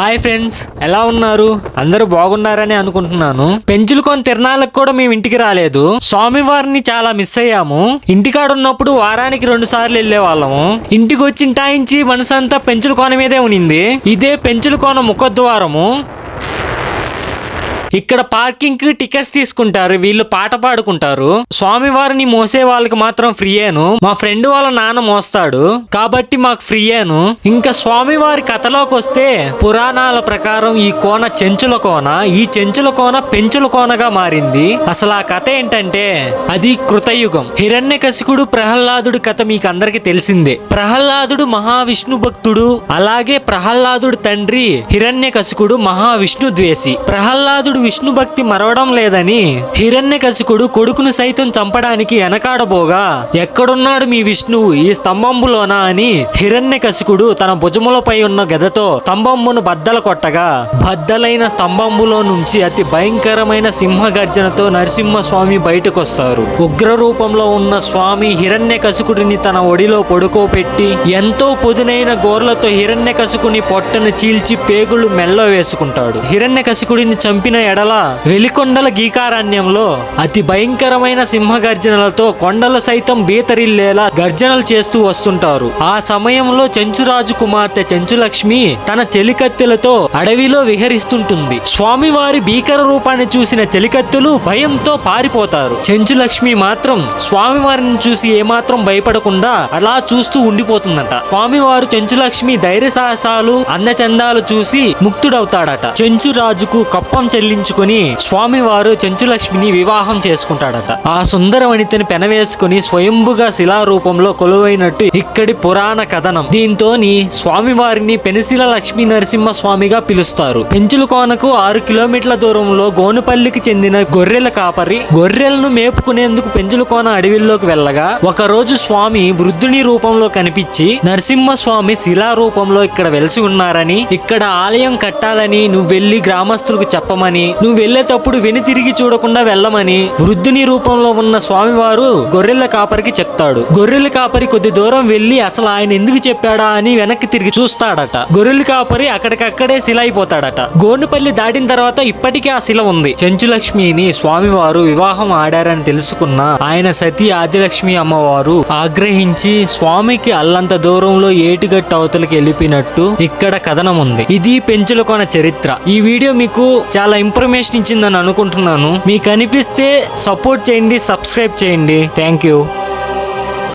Hi friends ఎలా ఉన్నారు? అందరూ బాగున్నారని అనుకుంటున్నాను. పెంచులుకొని తిరణాలకు కూడా మేము ఇంటికి రాలేదు. స్వామివారిని చాలా మిస్ అయ్యాము. ఇంటికాడ ఉన్నప్పుడు వారానికి రెండు సార్లు వెళ్ళే వాళ్ళము ఇంటికి వచ్చి ఇంటాయించి మనసంతా పెంచుల కోన మీదే ఉనింది ఇదే పెంచుల కోన ముఖద్వారము. ఇక్కడ పార్కింగ్కి టికెట్స్ తీసుకుంటారు వీళ్ళు పాట పాడుకుంటారు. స్వామివారిని మోసే వాళ్ళకి మాత్రం ఫ్రీయేను. మా ఫ్రెండ్ వాళ్ళ నాన్న మోస్తాడు కాబట్టి మాకు ఫ్రీయేను. ఇంకా స్వామివారి కథలోకి వస్తే పురాణాల ప్రకారం ఈ కోన చెంచుల కోన ఈ చెంచుల కోన పెంచుల కోనగా మారింది. అసలు ఆ కథ ఏంటంటే అది కృతయుగం. హిరణ్యకశికుడు ప్రహ్లాదుడు కథ మీకు అందరికి తెలిసిందే. ప్రహ్లాదుడు మహావిష్ణు భక్తుడు అలాగే ప్రహ్లాదుడు తండ్రి హిరణ్యకశికుడు మహావిష్ణు ద్వేషి. ప్రహ్లాదుడు విష్ణు భక్తి మరవడం లేదని హిరణ్యకశికుడు కొడుకును సైతం చంపడానికి వెనకాడబోగా ఎక్కడున్నాడు మీ విష్ణువు? ఈ స్తంభంబులోనా? అని హిరణ్యకశికుడు తన భుజములపై ఉన్న గదతో స్తంభంబును బద్దల కొట్టగా బద్దలైన స్తంభంబులో నుంచి అతి భయంకరమైన సింహ గర్జనతో నరసింహస్వామి బయటకొస్తారు. ఉగ్ర రూపంలో ఉన్న స్వామి హిరణ్యకశికుడిని తన ఒడిలో పడుకోబెట్టి ఎంతో పొదునైన గోర్లతో హిరణ్యకశికుని పొట్టను చీల్చి పేగులు మెల్లో వేసుకుంటాడు. హిరణ్యకశికుడిని చంపిన ఎడల వెలికొండల గీకారణ్యంలో అతి భయంకరమైన సింహ గర్జనలతో కొండలు సైతం బీతరిల్లేలా గర్జనలు చేస్తూ వస్తుంటారు. ఆ సమయంలో చెంచురాజు కుమార్తె చెంచులక్ష్మి తన చెలికత్తెలతో అడవిలో విహరిస్తుంటుంది. స్వామివారి భీకర రూపాన్ని చూసిన చెలికత్తెలు భయంతో పారిపోతారు. చెంచులక్ష్మి మాత్రం స్వామివారిని చూసి ఏమాత్రం భయపడకుండా అలా చూస్తూ ఉండిపోతుందట. స్వామివారు చెంచులక్ష్మి ధైర్య సాహసాలు అందచందాలు చూసి ముక్తుడవుతాడట. చెంచురాజుకు కప్పం చెల్లించుకుని స్వామివారు చెంచులక్ష్మిని వివాహం చేసుకుంటాడట. ఆ సుందర వనితని పెనవేసుకుని స్వయంభుగా శిలారూపంలో కొలువైనట్టు ఇక్కడి పురాణ కథనం. దీంతోని స్వామివారిని పెనిశిల లక్ష్మీ నరసింహ స్వామిగా పిలుస్తారు పెంచులకోనకు ఆరు కిలోమీటర్ల దూరంలో గోనుపల్లికి చెందిన గొర్రెల కాపరి గొర్రెలను మేపుకునేందుకు పెంచులకోన అడవిల్లోకి అడవిలోకి వెళ్ళగా ఒక రోజు స్వామి వృద్ధుని రూపంలో కనిపించి నరసింహ స్వామి శిలా రూపంలో ఇక్కడ వెలిసి ఉన్నారని ఇక్కడ ఆలయం కట్టాలని నువ్వు వెళ్ళి గ్రామస్తులకు చెప్పమని నువ్వు వెళ్ళేటప్పుడు వెను తిరిగి చూడకుండా వెళ్ళమని వృద్ధుని రూపంలో ఉన్న స్వామివారు గొర్రెల కాపరికి చెప్తాడు. గొర్రెల కాపరి కొద్ది దూరం వెళ్ళి అసలు ఆయన ఎందుకు చెప్పాడా అని వెనక్కి తిరిగి చూస్తాడట. గొర్రెల కాపరి అక్కడికక్కడే శిల అయిపోతాడట గోనుపల్లి దాటిన తర్వాత ఇప్పటికీ ఆ శిల ఉంది. చెంచులక్ష్మిని స్వామివారు వివాహం ఆడారని తెలుసుకున్న ఆయన సతీ ఆదిలక్ష్మి అమ్మవారు ఆగ్రహించి స్వామికి అల్లంత దూరంలో ఏటుగట్టు అవతలకి వెళ్ళిపోయినట్టు ఇక్కడ కథనం ఉంది. ఇది పెంచులకొన చరిత్ర. ఈ వీడియో మీకు చాలా ఇంపార్టెంట్ ఇన్ఫర్మేషన్ ఇచ్చిందని అనుకుంటున్నాను. మీకు అనిపిస్తే సపోర్ట్ చేయండి సబ్స్క్రైబ్ చేయండి. Thank you.